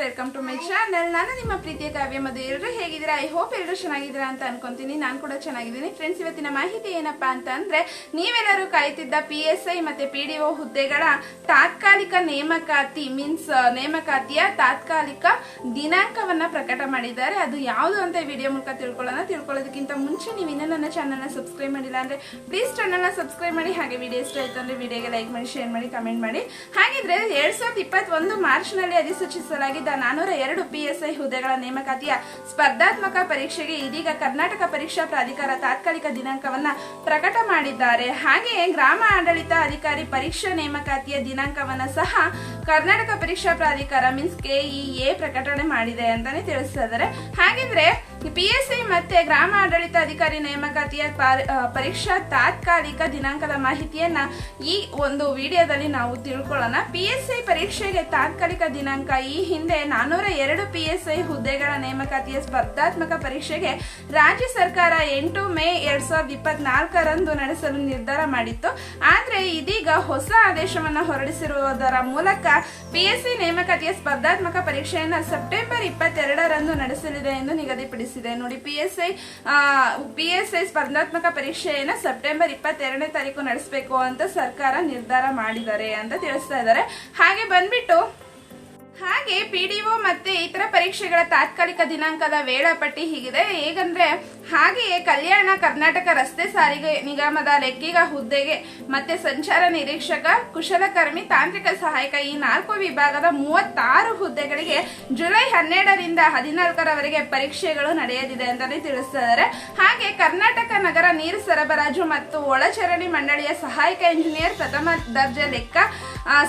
Welcome to my channel ನಾನು ನಿಮ್ಮ ಪ್ರೀತಿಯ ಕಾವ್ಯ ಮಧು. ಎಲ್ಲರೂ ಹೇಗಿದ್ದೀರಾ? ಐ ಹೋಪ್ ಎಲ್ಲರೂ ಚೆನ್ನಾಗಿದ್ದೀರಾ ಅಂತ ಅನ್ಕೊಂತೀನಿ. ನಾನು ಕೂಡ ಚೆನ್ನಾಗಿದ್ದೀನಿ. ಫ್ರೆಂಡ್ಸ್ ಇವತ್ತಿನ ಮಾಹಿತಿ ಏನಪ್ಪಾ ಅಂತ ಅಂದ್ರೆ, ನೀವೆಲ್ಲರೂ ಕಾಯ್ತಿದ್ದ ಪಿ ಎಸ್ ಐ ಮತ್ತೆ ಪಿ ಡಿ ಒ ಹುದ್ದೆಗಳ ತಾತ್ಕಾಲಿಕ ನೇಮಕಾತಿ ಮೀನ್ಸ್ ನೇಮಕಾತಿಯ ತಾತ್ಕಾಲಿಕ ದಿನಾಂಕವನ್ನ ಪ್ರಕಟ ಮಾಡಿದ್ದಾರೆ. ಅದು ಯಾವುದು ಅಂತ ವಿಡಿಯೋ ಮೂಲಕ ತಿಳ್ಕೊಳ್ಳೋಣ. ತಿಳ್ಕೊಳ್ಳೋದಕ್ಕಿಂತ ಮುಂಚೆ ನೀವು ಇನ್ನೂ ನನ್ನ ಚಾನಲ್ನ ಸಬ್ಸ್ಕ್ರೈಬ್ ಮಾಡಿಲ್ಲ ಅಂದ್ರೆ ಪ್ಲೀಸ್ ಚಾನಲ್ನ ಸಬ್ಸ್ಕ್ರೈಬ್ ಮಾಡಿ. ಹಾಗೆ ವಿಡಿಯೋ ಇಷ್ಟ ಆಯ್ತು ಅಂದ್ರೆ ವಿಡಿಯೋಗೆ ಲೈಕ್ ಮಾಡಿ ಶೇರ್ ಮಾಡಿ ಕಮೆಂಟ್ ಮಾಡಿ. ಹಾಗಿದ್ರೆ ಎರಡ್ ಸಾವಿರದ ಇಪ್ಪತ್ತೊಂದು ಮಾರ್ಚ್ನಲ್ಲಿ ಅಧಿಸೂಚಿಸಲಾಗಿದ್ದ ನಾನೂರ ಎರಡು ಪಿಎಸ್ಐ ಹುದ್ದೆಗಳ ನೇಮಕಾತಿಯ ಸ್ಪರ್ಧಾತ್ಮಕ ಪರೀಕ್ಷೆಗೆ ಇದೀಗ ಕರ್ನಾಟಕ ಪರೀಕ್ಷಾ ಪ್ರಾಧಿಕಾರ ತಾತ್ಕಾಲಿಕ ದಿನಾಂಕವನ್ನ ಪ್ರಕಟ ಮಾಡಿದ್ದಾರೆ. ಹಾಗೆಯೇ ಗ್ರಾಮ ಆಡಳಿತ ಅಧಿಕಾರಿ ಪರೀಕ್ಷಾ ನೇಮಕಾತಿಯ ದಿನಾಂಕವನ್ನ ಸಹ ಕರ್ನಾಟಕ ಪರೀಕ್ಷಾ ಪ್ರಾಧಿಕಾರ ಮೀನ್ಸ್ ಕೆಇಎ ಪ್ರಕಟಣೆ ಮಾಡಿದೆ ಅಂತಾನೆ ತಿಳಿಸ್ತಾ ಇದ್ದಾರೆ ಹಾಗಿದ್ರೆ ಪಿ ಎಸ್ ಮತ್ತೆ ಗ್ರಾಮ ಆಡಳಿತ ಅಧಿಕಾರಿ ನೇಮಕಾತಿಯ ಪಾರ್- ಪರೀಕ್ಷಾ ತಾತ್ಕಾಲಿಕ ದಿನಾಂಕದ ಮಾಹಿತಿಯನ್ನ ಈ ಒಂದು ವಿಡಿಯೋದಲ್ಲಿ ನಾವು ತಿಳ್ಕೊಳ್ಳೋಣ. ಪಿ ಎಸ್ ಐ ಪರೀಕ್ಷೆಗೆ ತಾತ್ಕಾಲಿಕ ದಿನಾಂಕ, ಈ ಹಿಂದೆ ನಾನೂರ ಎರಡು ಪಿ ಎಸ್ ಐ ಹುದ್ದೆಗಳ ನೇಮಕಾತಿಯ ಸ್ಪರ್ಧಾತ್ಮಕ ಪರೀಕ್ಷೆಗೆ ರಾಜ್ಯ ಸರ್ಕಾರ ಎಂಟು ಮೇ ಎರಡ್ ಸಾವಿರದ ಇಪ್ಪತ್ನಾಲ್ಕರಂದು ನಡೆಸಲು ನಿರ್ಧಾರ ಮಾಡಿತ್ತು. ಆದ್ರೆ ಇದೀಗ ಹೊಸ ಆದೇಶವನ್ನು ಹೊರಡಿಸಿರುವುದರ ಮೂಲಕ ಪಿ ಎಸ್ ಸಿ ನೇಮಕಾತಿಯ ಸ್ಪರ್ಧಾತ್ಮಕ ಪರೀಕ್ಷೆಯನ್ನು ಸೆಪ್ಟೆಂಬರ್ ಇಪ್ಪತ್ತೆರಡರಂದು ನಡೆಸಲಿದೆ ಎಂದು ನಿಗದಿಪಡಿಸಿದೆ. ನೋಡಿ P S I P S I ಸ್ಪರ್ಧಾತ್ಮಕ ಪರೀಕ್ಷೆಯನ್ನ ಸೆಪ್ಟೆಂಬರ್ ಇಪ್ಪತ್ತೆರಡನೇ ತಾರೀಕು ನಡೆಸಬೇಕು ಅಂತ ಸರ್ಕಾರ ನಿರ್ಧಾರ ಮಾಡಿದ್ದಾರೆ ಅಂತ ತಿಳಿಸ್ತಾ ಇದ್ದಾರೆ. ಹಾಗೆ ಬಂದ್ಬಿಟ್ಟು ಹಾಗೆ ಪಿ ಡಿ ಒ ಮತ್ತೆ ಇತರ ಪರೀಕ್ಷೆಗಳ ತಾತ್ಕಾಲಿಕ ದಿನಾಂಕದ ವೇಳಾಪಟ್ಟಿ ಹೀಗಿದೆ. ಹೇಗಂದ್ರೆ ಹಾಗೆಯೇ ಕಲ್ಯಾಣ ಕರ್ನಾಟಕ ರಸ್ತೆ ಸಾರಿಗೆ ನಿಗಮದ ಲೆಕ್ಕಿಗ ಹುದ್ದೆಗೆ ಮತ್ತೆ ಸಂಚಾರ ನಿರೀಕ್ಷಕ, ಕುಶಲಕರ್ಮಿ, ತಾಂತ್ರಿಕ ಸಹಾಯಕ ಈ ನಾಲ್ಕು ವಿಭಾಗದ ಮೂವತ್ತಾರು ಹುದ್ದೆಗಳಿಗೆ ಜುಲೈ ಹನ್ನೆರಡರಿಂದ ಹದಿನಾಲ್ಕರವರೆಗೆ ಪರೀಕ್ಷೆಗಳು ನಡೆಯಲಿದೆ ಅಂತಲೇ ತಿಳಿಸಿದ್ದಾರೆ ಹಾಗೆ ಕರ್ನಾಟಕ ನಗರ ನೀರು ಸರಬರಾಜು ಮತ್ತು ಒಳಚರಣಿ ಮಂಡಳಿಯ ಸಹಾಯಕ ಇಂಜಿನಿಯರ್ ಪ್ರಥಮ ದರ್ಜೆ ಲೆಕ್ಕ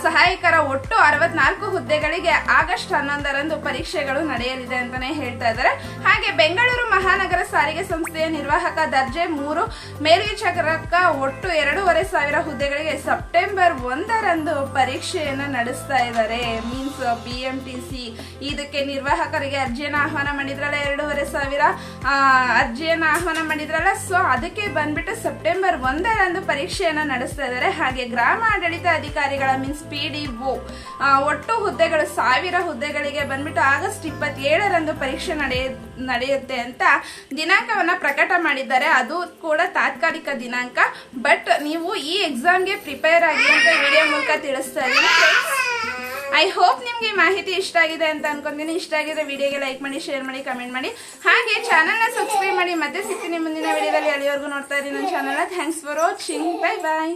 ಸಹಾಯಕರ ಒಟ್ಟು ಅರವತ್ನಾಲ್ಕು ಹುದ್ದೆಗಳಿಗೆ ಆಗಸ್ಟ್ ಹನ್ನೊಂದರಂದು ಪರೀಕ್ಷೆಗಳು ನಡೆಯಲಿದೆ ಅಂತಾನೆ ಹೇಳ್ತಾ ಇದ್ದಾರೆ. ಹಾಗೆ ಬೆಂಗಳೂರು ಮಹಾನಗರ ಸಾರಿಗೆ ಸಂಸ್ಥೆಯ ನಿರ್ವಾಹಕ ದರ್ಜೆ ಮೂರು, ಮೇಲ್ವಿಚಾರಕ ಒಟ್ಟು ಎರಡೂವರೆ ಸಾವಿರ ಹುದ್ದೆಗಳಿಗೆ ಸೆಪ್ಟೆಂಬರ್ ಒಂದರಂದು ಪರೀಕ್ಷೆಯನ್ನು ನಡೆಸ್ತಾ ಇದ್ದಾರೆ. ಮೀನ್ಸ್ ಬಿ ಎಂ ಇದಕ್ಕೆ ನಿರ್ವಾಹಕರಿಗೆ ಅರ್ಜಿಯನ್ನು ಆಹ್ವಾನ ಮಾಡಿದ್ರಲ್ಲ ಎರಡೂವರೆ ಸಾವಿರ. ಅರ್ಜಿಯನ್ನು ಆಹ್ವಾನ ಮಾಡಿದ್ರಲ್ಲ, ಸೊ ಅದಕ್ಕೆ ಬಂದ್ಬಿಟ್ಟು ಸೆಪ್ಟೆಂಬರ್ ಒಂದರಂದು ಪರೀಕ್ಷೆಯನ್ನು ನಡೆಸ್ತಾ ಇದ್ದಾರೆ. ಹಾಗೆ ಗ್ರಾಮ ಆಡಳಿತ ಅಧಿಕಾರಿಗಳ ಮೀನ್ಸ್ ಪಿ ಡಿ ಒ ಒಟ್ಟು ಹುದ್ದೆಗಳು ಸಾವಿರ ಹುದ್ದೆಗಳಿಗೆ ಬಂದ್ಬಿಟ್ಟು ಆಗಸ್ಟ್ ಇಪ್ಪತ್ತೇಳರಂದು ಪರೀಕ್ಷೆ ನಡೆಯ ನಡೆಯುತ್ತೆ ಅಂತ ದಿನಾಂಕವನ್ನು ಪ್ರಕಟ ಮಾಡಿದ್ದಾರೆ. ಅದು ಕೂಡ ತಾತ್ಕಾಲಿಕ ದಿನಾಂಕ. ಬಟ್ ನೀವು ಈ ಎಕ್ಸಾಮ್ಗೆ ಪ್ರಿಪೇರ್ ಆಗಿ ಅಂತ ವಿಡಿಯೋ ಮೂಲಕ ತಿಳಿಸ್ತಾ ಐ ಹೋಪ್ ನಿಮ್ಗೆ ಮಾಹಿತಿ ಇಷ್ಟ ಆಗಿದೆ ಅಂತ ಅನ್ಕೊಂತೀನಿ. ಇಷ್ಟ ಆಗಿದ್ರೆ ವಿಡಿಯೋಗೆ ಲೈಕ್ ಮಾಡಿ ಶೇರ್ ಮಾಡಿ ಕಮೆಂಟ್ ಮಾಡಿ. ಹಾಗೆ ಚಾನಲ್ನ ಸಬ್ಸ್ಕ್ರೈಬ್ ಮಾಡಿ. ಮತ್ತೆ ಸಿಗ್ತೀನಿ ಮುಂದಿನ ವಿಡಿಯೋದಲ್ಲಿ ಅಲ್ಲಿವರೆಗೂ ನೋಡ್ತಾ ಇರಿ ನನ್ನ ಚಾನಲ್ನ thanks for watching bye bye